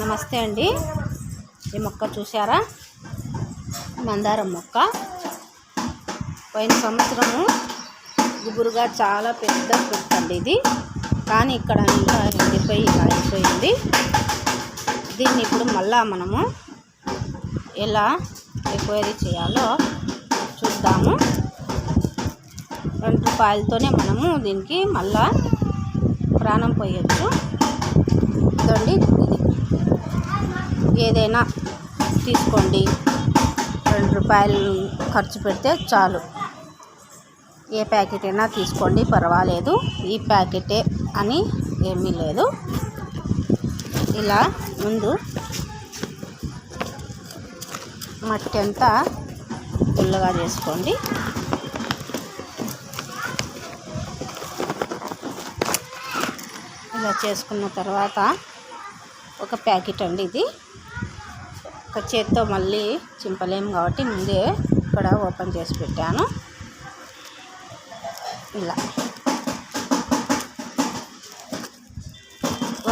నమస్తే అండి. ఈ మొక్క చూసారా మందారం మొక్క. పోయిన సంవత్సరము గుబురుగా చాలా పెద్ద ఫ్రూట్ అండి ఇది. కానీ ఇక్కడ అంతా ఎండిపోయి అయిపోయింది దీన్ని ఇప్పుడు మళ్ళా మనము ఎలా ఎక్వైరీ చేయాలో చూద్దాము. రెండు రూపాయలతోనే మనము దీనికి మళ్ళా ప్రాణం పోయొచ్చు. చూడండి ఏదైనా తీసుకోండి. రెండు రూపాయలు ఖర్చు పెడితే చాలు. ఏ ప్యాకెట్ అయినా తీసుకోండి పర్వాలేదు. ఈ ప్యాకెటే అని ఏమీ లేదు. ఇలా ముందు మట్టి అంతా పుల్లగా చేసుకోండి. ఇలా చేసుకున్న తర్వాత ఒక ప్యాకెట్ అండి ఇది. ఒక చేత్తో మళ్ళీ చింపలేము కాబట్టి ముందే ఇక్కడ ఓపెన్ చేసి పెట్టాను. ఇలా.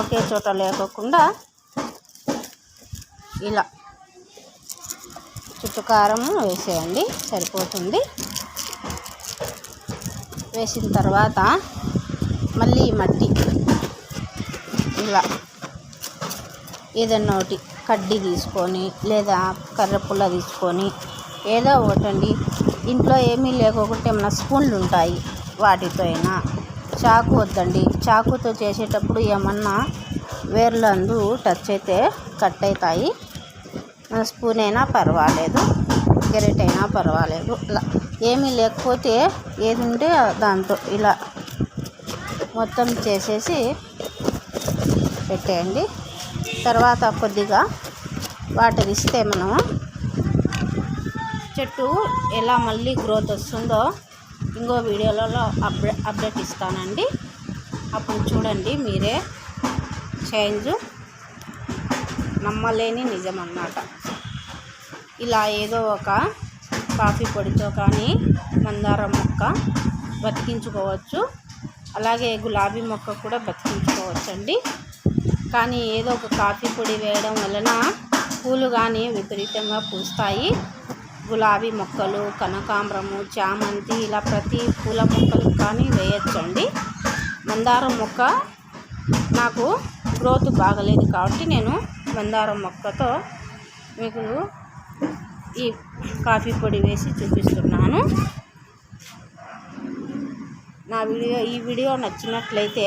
ఒకే చోట లేకోకుండా ఇలా. చుట్టుకారం వేసేయండి సరిపోతుంది. వేసిన తర్వాత మళ్ళీ మట్టి. ఇలా. ఏదన్నా ఒకటి. కడ్డీ తీసుకొని లేదా కర్రపుల్ల తీసుకొని ఏదో ఒకటండి. ఇంట్లో ఏమీ లేకపోతే ఏమైనా స్పూన్లు ఉంటాయి వాటితో అయినా. చాకు వద్దండి. చాకుతో చేసేటప్పుడు ఏమన్నా వేర్లందు టచ్ అయితే కట్ అవుతాయి స్పూన్ అయినా పర్వాలేదు. గెరెట్ అయినా పర్వాలేదు. ఇలా ఏమీ లేకపోతే ఏది ఉంటే దాంతో ఇలా మొత్తం చేసేసి పెట్టేయండి. తర్వాత కొద్దిగా వాటర్ ఇస్తే మనం చెట్టు ఎలా మళ్ళీ గ్రోత్ వస్తుందో ఇంకో వీడియోలలో అప్డే అప్డేట్ ఇస్తానండి. అప్పుడు చూడండి మీరే చేంజ్ నమ్మలేని నిజం అన్నమాట. ఇలా ఏదో ఒక కాఫీ పొడితో కానీ మందారం మొక్క బతికించుకోవచ్చు. అలాగే గులాబీ మొక్క కూడా బతికించుకోవచ్చండి. కానీ ఏదో ఒక కాఫీ పొడి వేయడం వలన పూలు కానీ విపరీతంగా పూస్తాయి. గులాబీ మొక్కలు కనకాంబరము చామంతి ఇలా ప్రతి పూల మొక్కలు కానీ వేయచ్చండి. మందారం మొక్క నాకు గ్రోత్ బాగలేదు కాబట్టి నేను మందారం మొక్కతో మీకు ఈ కాఫీ పొడి వేసి చూపిస్తున్నాను. నా వీడియో ఈ వీడియో నచ్చినట్లయితే